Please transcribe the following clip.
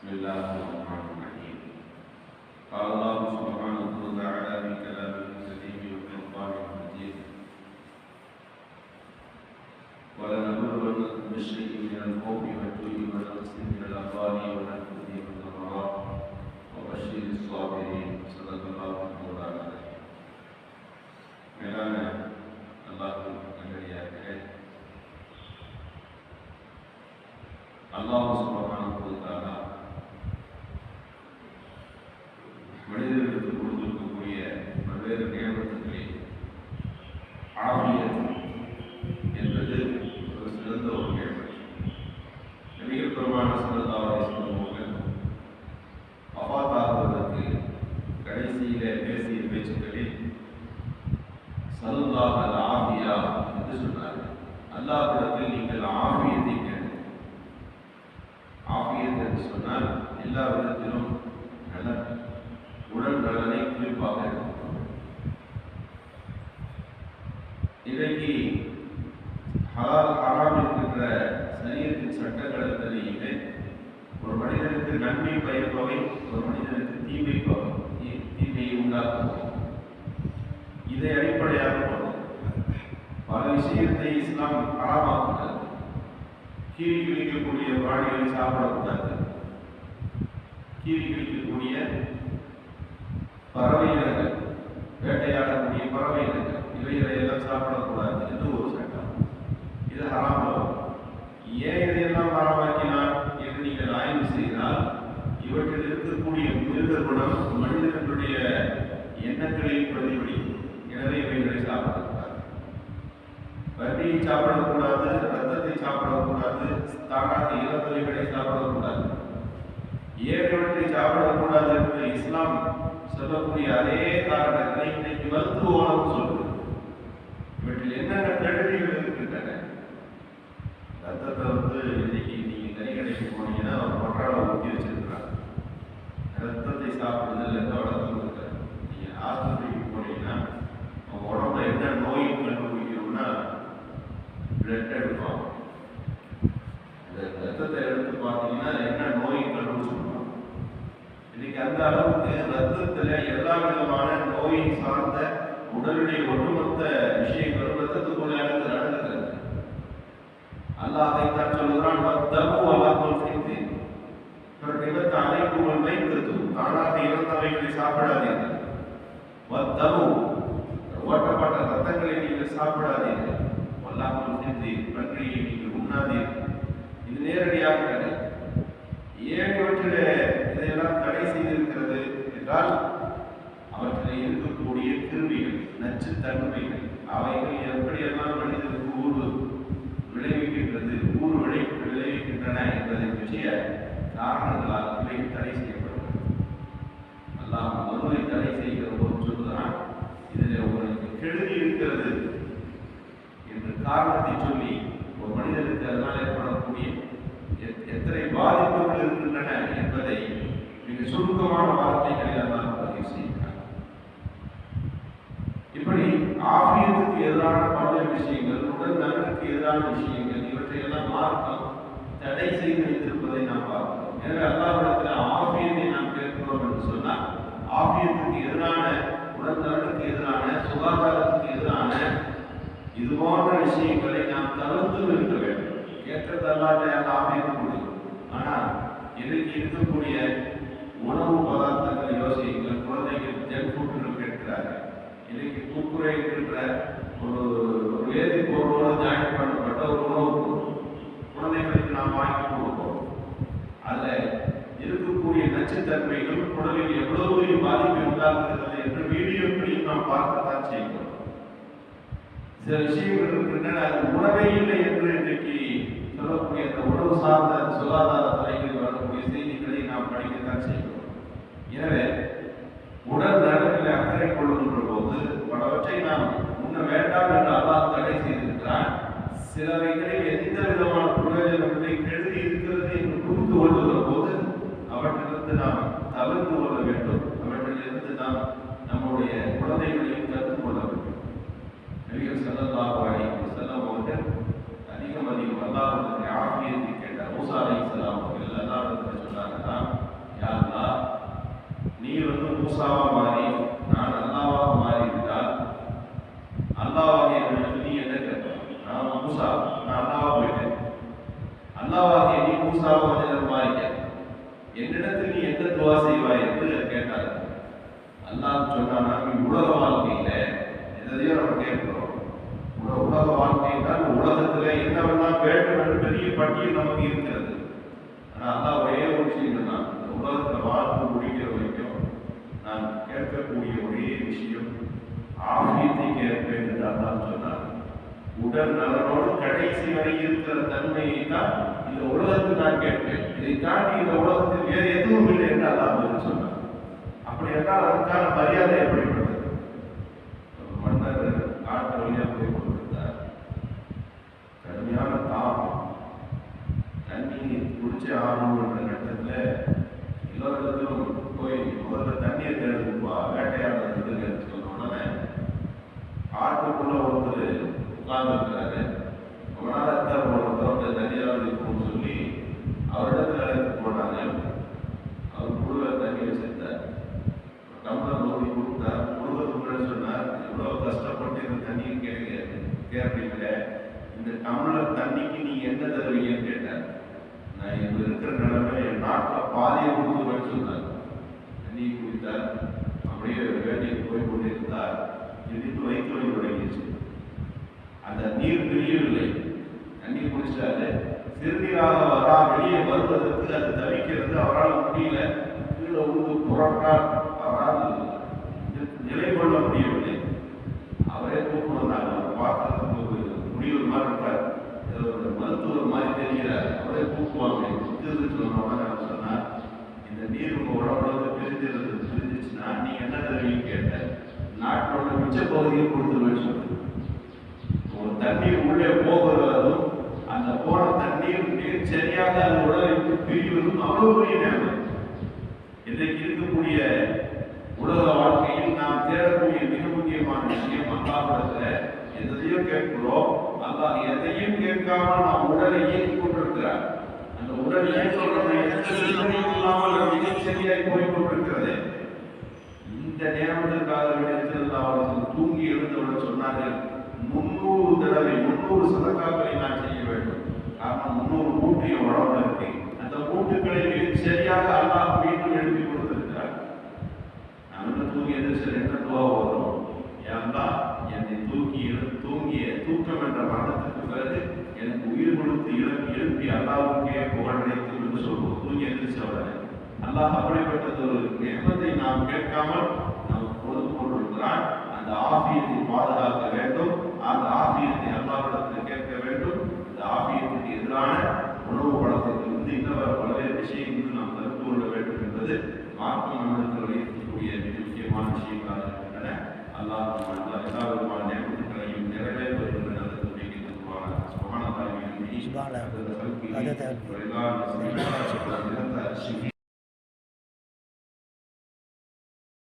بسم الله الرحمن الرحيم. قال الله سبحانه وتعالى في كلامه الكريم والفرقان المجيد ولنبلونكم بشيء من الخوف والجوع ونقص من الاموال والانفس அல்லாஹ்விடத்தில் நீங்கள் ஆஃபியத்தை கேளுங்கள். என்று சொன்னால் எல்லா விதத்திலும் நலன் உடல் நலனை குறிப்பாக இருக்கும் இன்றைக்கு ஹலால் ஹராம் என்கின்ற சரியத்தின் சட்டங்கள் அத்தனையுமே ஒரு மனிதனுக்கு நன்மை பயிர்பவை ஒரு மனிதனுக்கு தீமை பவை தீ- தீமையை உண்டாக்குபவை. இதை விஷயத்தை இஸ்லாம் ஹராமாக்குகிறது கீரி கிழிக்கக்கூடிய பிராணிகளை சாப்பிடக்கூடாது. கீரி கிழிக்கக்கூடிய பறவை இனங்கள் வேட்டையாடக்கூடிய பறவை இனங்கள் இவைகளை எல்லாம் சாப்பிடக்கூடாது என்று ஒரு சட்டம். இது ஹராம் ஏன் இதையெல்லாம் ஹராமாக்கினார் என்று நீங்கள் ஆய்வு செய்தால் இவற்றில் இருக்கக்கூடிய மிருக குணம் மனிதர்களுடைய எண்ணங்களில் பிரதிபலிக்கும். எனவே இவைகளை சாப்பிடக்கூடாது. கட்டியை சாப்பிடக்கூடாது ரத்தத்தை சாப்பிடக்கூடாது தானாக இளந்தலைகளை சாப்பிடக்கூடாது. ஏகவற்றை சாப்பிடக்கூடாது என்று இஸ்லாம் சொல்லக்கூடிய அதே காரணத்தை இன்னைக்கு மருத்துவ உணவு சொல்லுது. இவற்றில் என்னென்ன கெடுதிகள் இருக்கின்றன? ரத்தத்தை வந்து இன்னைக்கு நீங்க கை கடைக்கு போனீங்கன்னா ஒரு பொட்டாள ஊற்றி வச்சு ரத்தத்தை சாப்பிடுறதுல எந்த வழக்கம் இருக்காது நீங்க ஆஸ்பத்திரிக்கு போனீங்கன்னா உங்க உடம்புல என்ன நோய் கண்டுபிடிக்கணும்னா பிளட் எடுப்பாங்க இந்த ரத்தத்தை எடுத்து பார்த்தீங்கன்னா என்ன நோய் சொல்லுவோம் இன்னைக்கு அந்த அளவுக்கு ரத்தத்துல எல்லா விதமான நோய் சார்ந்த உடலுடைய ஒட்டுமொத்த விஷயங்களும் ரத்தத்துக்குள்ள நடந்து நடந்துக்கிறது அல்லாஹ் அதைத்தான் சொல்லுகிறான் வத்தமு அல்லாஹ் செய்து விபத்து அனைக்கும் வைத்திருத்து தானாக இறந்தவைகளை சாப்பிடாதீர்கள். வத்தமும் ஓட்டப்பட்ட ரத்தங்களை நீங்கள் சாப்பிடாதீர்கள் வல்லாமல் செய்து பன்றியை நீங்கள் உண்ணாதீர்கள் இது ஏன் இவற்றிலே இதையெல்லாம் தடை செய்திருக்கிறது என்றால் அவற்றில் இருக்கக்கூடிய கிருமிகள் நச்சுத்தன்மைகள் அவைகள் எப்படியெல்லாம் மனிதனுக்கு ஊர்வு விளைவிக்கின்றது ஊர் விளை விளைவிக்கின்றன என்பதை பற்றிய காரணங்களால் இவை தடை செய்யப்படுகிறது அல்லாஹ் மதுவை தடை செய்கிற போது சொல்லுகிறான் இதில் உங்களுக்கு கெடுதி இருக்கிறது என்று காரணத்தை சொல்லி ஒரு மனிதனுக்கு அதனால் ஏற்படக்கூடிய எத்- எத்தனை பாதிப்புகள் இருக்கின்றன என்பதை என்று சுருக்கமான வார்த்தைகளை அல்லாஹ் பதிவு செய்கிறார் இப்படி ஆபியத்துக்கு எதிரான பல்வேறு விஷயங்கள் உடல் நலனுக்கு எதிரான விஷயங்கள் இவற்றையெல்லாம் மார்க்கம் தடை செய்து வைத்திருப்பதை நாம் பார்க்கிறோம். எனவே அல்லாஹ்விடத்தில் ஆபியத்தை நாம் கேட்கிறோம் என்று சொன்னால் ஆபியத்துக்கு எதிரான உடல் நலனுக்கு எதிரான சுகாதாரத்துக்கு எதிரான இது போன்ற விஷயங்களை நாம் தவிர்த்து இருக்க வேண்டும். கேட்டதல்லாத ஆபியத்து முடியும் ஆனால் இன்றைக்கு இருக்கக்கூடிய இன்னைக்கு தூக்குறை என்கின்ற ஒரு ஒரு வேதி பொருளோடு ஜாயின் பண்ணப்பட்ட ஒரு உணவு குழந்தைகளுக்கு நாம் வாங்கி கொடுப்போம். அதில் இருக்கக்கூடிய நச்சுத்தன்மைகள் குடலில் எவ்வளவு பாதிப்பு உண்டாக்குகிறது என்று வீடியோக்களையும் நாம் பார்க்கத்தான் செய்கிறோம். சில விஷயங்கள் இருக்கின்றன அது உணவே இல்லை என்று இன்றைக்கு சொல்லக்கூடிய அந்த உணவு சார்ந்த சுகாதார துறைகளில் வரக்கூடிய செய்திகளை நாம் படிக்கத்தான் செய்கிறோம். எனவே என்று அல்லாஹ் தடை செய்திருக்கிறான். சிலவைகளில் எந்த விதமான பிரயோஜனங்களை கெடுதி இருக்கிறது என்று புரிந்து கொள்ளுகிற போது அவற்றிலிருந்து நாம் தவிர்த்து கொள்ள வேண்டும் அவற்றிலிருந்து நாம் நம்முடைய குழந்தைகளையும் தடுத்து கொள்ள வேண்டும் நபிகள் ஸல்லல்லாஹு அலைஹி வஸல்லம் அவர்கள் அதிகம் அதிகம் அல்லாஹ்வுடைய ஆஃபியத்தை கேட்டார் மூசா அலைஹிஸ்ஸலாம் அவர்கள் மூசாவா மாறி நான் அல்லாவாக மாறிவிட்டால் அல்லாவாக என்னிடத்தில் நீ என்ன கேட்பாய் நான் மூசா நான் அல்லாவா போயிட்டேன் அல்லாவாக நீ மூசாவாக கொஞ்சம் மாறி கேட்பாய். என்னிடத்தில் நீ என்ன துவா செய்வாய் என்று கேட்டார் அல்லாஹ் சொன்னானா நீ உலக வாழ்க்கையில எதையோ நம்ம கேட்கிறோம் உல- உலக வாழ்க்கை தான் உலகத்துல என்னவெல்லாம் வேண்டும் என்று பெரிய பட்டியல் நமக்கு இருக்கிறது. ஆனால் அதான் ஒரே ஒரு விஷயம் தான் இந்த உலகத்துல வாழ்க்கை முடிக்கிற வரைக்கும் நான் கேட்கக்கூடிய ஒரே விஷயம் ஆபியத்தை கேட்பேன் என்று அதான் சொன்னார். உடல் நலனோடு கடைசி வரை இருக்கிற தன்மையை தான் இந்த உலகத்தில் நான் கேட்பேன். இதை தாண்டி இந்த உலகத்தில் வேறு எதுவும் இல்லை என்று அதான் சொன்னார். அப்படி என்றால் அதற்கான மரியாதை எப்படிப்பட்டது? இருக்கிறாரு ரொம்ப நாள் இருந்தார் ஒருத்தர் தண்ணியாவது இருக்கும்னு சொல்லி அவரிடத்துல அழைத்து போனாங்க. அவர் குழுவ தண்ணி வச்சிருந்தார். டம்ளர் ஊதி கொடுத்தார் கொடுக்கறதுக்கு சொன்னார் இவ்வளவு கஷ்டப்பட்டு இந்த தண்ணியை கேட்க கேட்பீங்களே இந்த டம்ளர் தண்ணிக்கு நீ என்ன தருவீங்கன்னு கேட்டார். நான் இப்ப இருக்கிற நிலைமை என் நாட்டில் பாதியை கொடுத்துருவேன்னு சொன்னார். தண்ணியை குடித்தார். அப்படியே வேட்டைக்கு போய் கொண்டிருந்தார் திடீர்னு வயிற்று வலி தொடங்கிடுச்சு. அந்த நீர் பிரியவில்லை. தண்ணி குடிச்சிட்டாரு. சிறுநீராக வரா வெளியே வருவதற்கு அது தவிக்கிறது. அவரால் முடியல. கீழே உழுந்து புறக்கால் அவரால் நிலை கொள்ள முடியவில்லை. அவரே கூப்பிட்டு வந்தாங்க அவர் பார்க்கறதுக்கு ஒரு முடிவு மாதிரி இருக்கார். மருத்துவர் மாதிரி தெரிகிறார். அவரே கூப்பிடுவாங்க சுத்துன்னு சொன்ன அவர் சொன்னார் இந்த நீர் உங்க உடம்புல பிரிஞ்சிருந்தது பிரிஞ்சிச்சுன்னா நீங்க என்ன தெரியும் கேட்ட நாட்டோட மிச்ச பகுதியை கொடுத்துருவேன்னு சொல்லுங்க தண்ணீர் உள்ளே போகிறதும் அந்த போன தண்ணீர் நீர் சரியாக அந்த உடலை பிரிவதும் அவ்வளவு பெரிய நேரம். இன்றைக்கு இருக்கக்கூடிய உலக வாழ்க்கையில் நாம் தேடக்கூடிய மிக முக்கியமான விஷயம் அல்லாஹிடத்துல எதையோ கேட்கிறோம் அல்லாஹ் எதையும் கேட்காம நாம் உடலை இயக்கிக் கொண்டிருக்கிறார். அந்த உடல் இயக்கம் எந்த இல்லாமல் மிகச் சரியாய் போய் கொண்டிருக்கிறது. இந்த நேரத்திற்காக வேண்டியதில் முன்னூறு தடவை முன்னூறு சதக்காக்களை நான் செய்ய வேண்டும். காரணம் முன்னூறு மூட்டு என் உடம்புல இருக்கு. அந்த மூட்டுகளை மிகச் சரியாக அல்லாஹ் மீண்டும் எழுப்பி கொடுத்திருக்கிறார். நான் வந்து தூங்கி எந்திரிச்சு என்ன துவா வரும். ஏன்னா என்னை தூக்கி எழு- தூங்கிய தூக்கம் என்ற மரணத்துக்கு பிறகு எனக்கு உயிர் கொடுத்து இழப்பி எழுப்பி அல்லாவுக்கே புகழடைத்து என்று சொல்வோம் தூங்கி எந்திரிச்ச உடனே. அல்லாஹ் அப்படிப்பட்டது ஒரு நியமத்தை நாம் கேட்காமல் நாம் பொழுது கொண்டிருக்கிறான் அந்த ஆபியத்தை பாதுகாக்க வேண்டும். அந்த ஆபியத்தை அல்லாஹ்விடத்தில் கேட்க வேண்டும். இந்த ஆபியத்துக்கு எதிரான உணவு பழக்கத்திலிருந்து இன்னொரு பல்வேறு விஷயங்கள் நாம் தெரிந்து கொள்ள வேண்டும் என்பது மார்க்கம் நம்மளுக்கு வலியுறுத்தக்கூடிய மிக முக்கியமான விஷயங்களாக இருக்கின்றன. அல்லாஹ் நம்ம எல்லா விதமான நேமத்துக்களையும் நிறைவேற்றுகின்ற நல்ல துணைக்கு தருவாங்க சுபஹானல்லாஹி